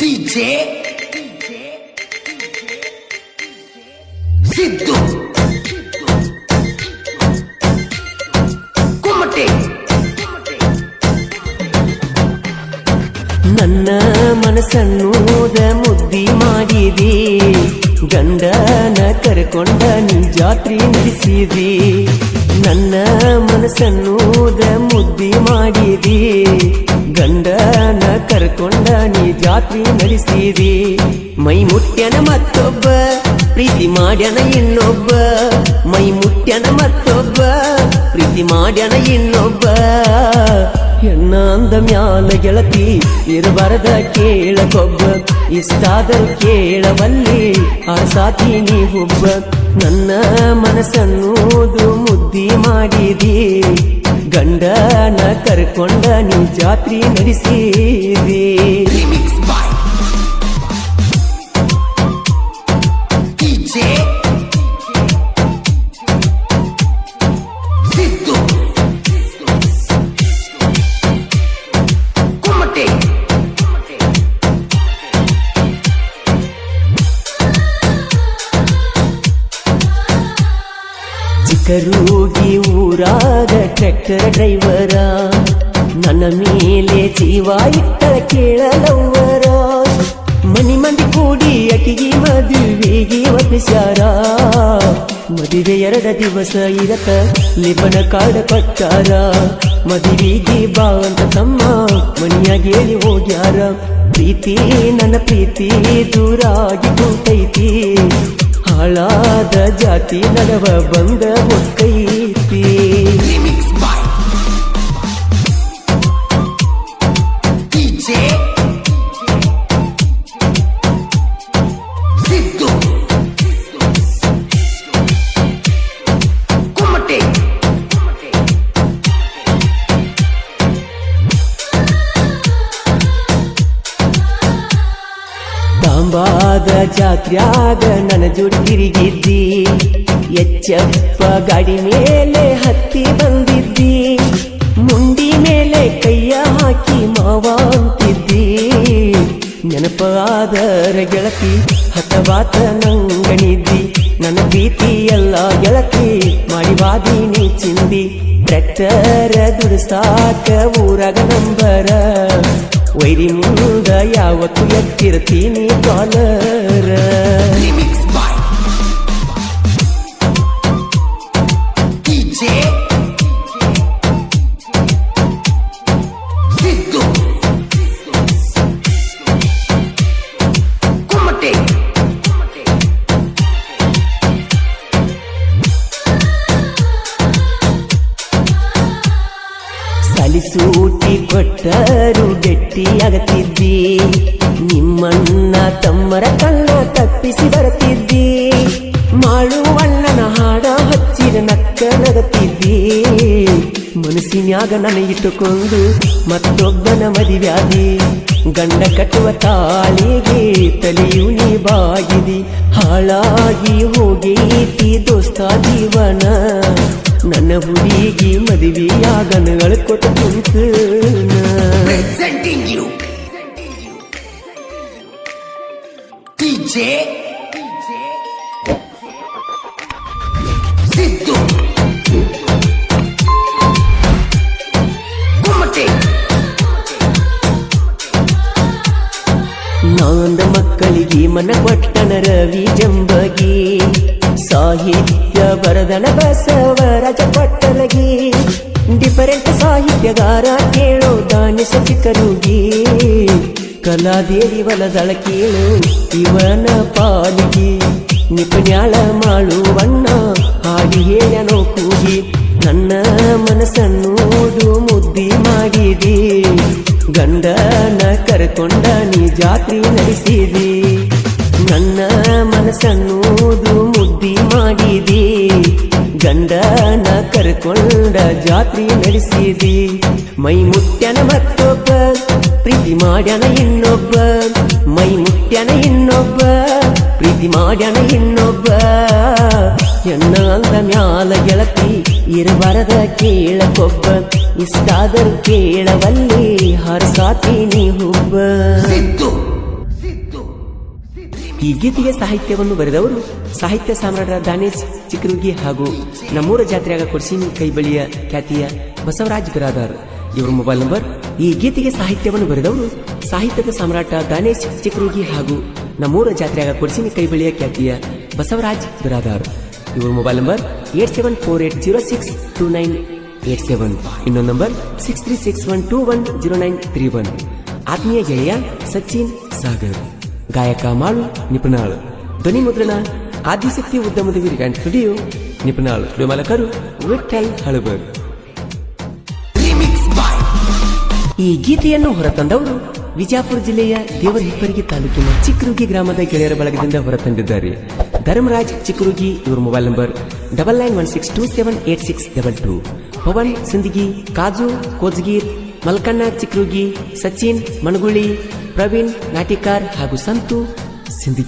DJ Siddu. ಕುಮಟೆ ನನ್ನ ಮನಸ್ಸನ್ನೂದ ಮುದ್ದಿ ಮಾಡಿದಿ. ಗಂಡನ ಕರ್ಕೊಂಡ ಜಾತ್ರೆ ನಡೆಸಿದಿ. ನನ್ನ ಮನಸ್ಸನ್ನೂದ ಮುದ್ದಿ ಮಾಡಿದಿ. ಗಂಡನ ಕರ್ಕೊಂಡ ನೀ ಜಾತ್ರಿ ನಡೆಸಿದಿ. ಮೈ ಮುಟ್ಯನ ಮತ್ತೊಬ್ಬ, ಪ್ರೀತಿ ಮಾಡ್ಯನ ಇನ್ನೊಬ್ಬ. ಮೈ ಮುಟ್ಯನ ಮತ್ತೊಬ್ಬ, ಪ್ರೀತಿ ಮಾಡ್ಯನ ಇನ್ನೊಬ್ಬ. ಹೆಣ್ಣ ಅಂದ ಮ್ಯಾಲ ಗೆಳತಿ ಇರಬಾರದ ಕೇಳಕೊಬ್ಬ. ಇಷ್ಟಾದರೂ ಆ ಸಾತಿ ನೀ ಒಬ್ಬ ನನ್ನ ಮನಸ್ಸನ್ನೋದು ಮುದ್ದಿ ಮಾಡಿದಿ. ಗಂಡನ ಕರ್ಕೊಂಡ ನೀ ಜಾತ್ರೆ ನಡೆಸಿದಿ. ಚಿಕ್ಕರೂಗಿ ಊರಾಗ ಟ್ರ್ಯಾಕ್ಟರ್ ಡ್ರೈವರ, ನನ್ನ ಮೇಲೆ ಜೀವ ಇಟ್ಟ ಕೇಳಲವರ ಮನಿ ಮಂದಿ ಕೂಡಿ ಅಕಿಗಿ ಮದುವೆಗೆ ಒಪ್ಪಿಸ್ಯಾರ. ಮದುವೆ ಎರಡ ದಿವಸ ಇರತ ಲಿಪನ ಕಾಡ ಪಟ್ಟಾರ ಮದುವೆಗೆ ಬಾ ಅಂತ ತಮ್ಮ ಮನಿಯಾಗ ಹೇಳಿ ಹೋಗ್ಯಾರ. ಪ್ರೀತಿ, ನನ್ನ ಪ್ರೀತಿ ದೂರಾಗಿ ಕೂತೈತಿ ಹಾಳಾದ ಜಾತಿ ನಡವ ಬಂದ ಒಕ್ಕೈತಿ ತಾಂಬಾದ ಜಾತ್ರ್ಯಾಗ ನನ್ನ ಜೋಡಿ ತಿರುಗಿದ್ದಿ. ಎಚ್ಚಪ್ಪ ಗಾಡಿ ಮೇಲೆ ಹತ್ತಿ ಬಂದಿದ್ದಿ. ಮುಂಡಿ ಮೇಲೆ ಕೈಯ ಹಾಕಿ ಮಾವ ಅಂತಿದ್ದಿ. ನೆನಪಾದರ ಗೆಳತಿ ಹತವಾತ ನಂಗಣಿದ್ದಿ. ನನ್ನ ಪ್ರೀತಿ ಎಲ್ಲ ಗೆಳತಿ, ಮಾಡಿ ವಾದಿ ನೀ ಚಿಂದಿ. ಟ್ರ್ಯಾಕ್ಟರ ದುಡಿಸಾಕ ಊರಾಗ ನಂಬರ. ವೈರಿ ಮುಂದ ಯಾವತ್ತು ಎತ್ತಿರ್ತೀನಿ ಕಾಲರ. ಸಲಿಸೂಟಿ ಕೊಟ್ಟರು ಗಟ್ಟಿಯಾಗತ್ತಿದ್ದಿ. ನಿಮ್ಮಣ್ಣ ತಮ್ಮರ ಕಣ್ಣ ತಪ್ಪಿಸಿ ಬರುತ್ತಿದ್ದಿ. ಮಾಡುವಣ್ಣನ ಹಾಡ ಹಚ್ಚಿದ ನಕ್ಕ ನಗತ್ತಿದ್ದಿ. ಮನಸ್ಸಿನ್ಯಾಗ ನನ ಇಟ್ಟುಕೊಂಡು ಮತ್ತೊಬ್ಬನ ಮದಿವ್ಯಾಧಿ ಗಂಡ ಕಟ್ಟುವ ತಾಳಿಗೆ ತಲೆಯು ನೀ ಬಾಗಿದಿ ಹಾಳಾಗಿ ಹೋಗೇತಿ ದೋಸ್ತ ಜೀವನ ನನ್ನ ಹುಡುಗಿ ಮದುವೆಯಾಗನಗಳು ಕೊಟ್ಟು ಕುಂತನ presenting you DJ ಸಿದ್ದು ಕುಮಟೆ ನಾಂದ ಮಕ್ಕಳಿಗೆ ಮನ ಕೊಟ್ಟನ ರವಿ ಜಂಬಗಿ ಸಾಹಿತ್ಯ ಬರದನ ಬಸವರಾಜ ಪಟ್ಟಲಗಿ. ಡಿಫರೆಂಟ್ ಸಾಹಿತ್ಯಗಾರ ಕೇಳೋ ದಾನಿಸ ಚಿಕ್ಕರುಗಿ ಕಲಾದೇವಿ ವಲದಳ ಕೇಳು, ಇವನ ಪಾಲಿಗೆ. ನಿಪುಣ್ಯಾಳ ಮಾಡುವಣ್ಣ ಹಾಡಿ ಹೇಳನೋ ಕೂಗಿ ನನ್ನ ಮನಸ್ಸನ್ನು ಮುದ್ದಿ ಮಾಡಿದಿ. ಗಂಡನ ಕರೆತೊಂಡ ನೀ ಜಾತ್ರೆ ನಡೆಸಿದಿ. ನನ್ನ ಮನಸ್ಸನ್ನೋದು ಮುದ್ದಿ ಮಾಡಿದಿ ಗಂಡನ ಕರ್ಕೊಂಡ ಜಾತ್ರೆ ನಡೆಸಿದಿ. ಮೈ ಮುಟ್ಯನ ಮತ್ತೊಬ್ಬ, ಪ್ರೀತಿ ಮಾಡ್ಯನ ಇನ್ನೊಬ್ಬ. ಮೈ ಮುಟ್ಯನ ಇನ್ನೊಬ್ಬ, ಪ್ರೀತಿ ಮಾಡ್ಯನ ಇನ್ನೊಬ್ಬ. ಎನ್ನ ಅಂದ ಮ್ಯಾಲ ಗೆಳತಿ ಇರಬಾರದ ಕೇಳಕೊಬ್ಬ. ಇಷ್ಟಾದರೂ ಕೇಳವಲ್ಲಿ ಹರಸಾತಿ ಹುಬ್ಬ. ಈ ಗೀತೆಗೆ ಸಾಹಿತ್ಯವನ್ನು ಬರೆದವರು ಸಾಹಿತ್ಯ ಸಾಮ್ರಾಟ ದಾನೇಶ್ ಚಿಕ್ಕರುಗಿ ಹಾಗೂ ನಮ್ಮೂರ ಜಾತ್ರೆಯಾಗ ಕೊಡ್ಸಿನಿ ಕೈಬಳಿಯ ಖ್ಯಾತಿಯ ಬಸವರಾಜ್ ಬಿರಾದಾರ್. ಇವರ ಮೊಬೈಲ್ ನಂಬರ್ ಈ ಗೀತೆಗೆ ಸಾಹಿತ್ಯವನ್ನು ಬರೆದವರು ಸಾಹಿತ್ಯದ ಸಾಮ್ರಾಟ ದಾನೇಶ್ ಚಿಕ್ಕರುಗಿ ಹಾಗೂ ನಮ್ಮೂರ ಜಾತ್ರೆಯಾಗ ಕೊಡ್ಸಿನಿ ಕೈಬಳಿಯ ಖ್ಯಾತಿಯ ಬಸವರಾಜ್ ಬಿರಾದಾರ್. ಇವರ mobile number eight seven four eight zero six two nine eight seven. ಇನ್ನೊಂದು number six three six one two one zero nine three one. ಆತ್ಮೀಯ ಗೆಳೆಯ ಸಚಿನ್ ಸಾಗರ್. ಗಾಯಕ ಮಾಡು ನಿಪುಣಾಳ್. ಧ್ವನಿ ಮುದ್ರಣ, ಆದಿಶಕ್ತಿ ಉದ್ಯಮದ ವಿರಿಗಾಂಟ್ ಸ್ಟುಡಿಯೋ ನಿಪುಣಾಳ್. ಸ್ಟುಡಿಯೋ ವಿಠಲ್ ಹಳಬರ್. ಈ ಗೀತೆಯನ್ನು ಹೊರತಂದವರು ವಿಜಾಪುರ ಜಿಲ್ಲೆಯ ದೇವರಹಿಪ್ಪರಿಗೆ ತಾಲೂಕಿನ ಚಿಕ್ಕರುಗಿ ಗ್ರಾಮದ ಗೆಳೆಯರ ಬಳಗದಿಂದ ಹೊರತಂದಿದ್ದಾರೆ. ಧರ್ಮರಾಜ್ ಚಿಕ್ಕರುಗಿ ಇವರ mobile number double nine one six two seven eight six double two Pavan, Sindagi, Kaju, Kojgir Malkanna ಚಿಕ್ರುಗಿ Sachin ಮಣಗುಳಿ Praveen Natikar ಹಾಗೂ ಸಂತು ಸಿಂದಗಿ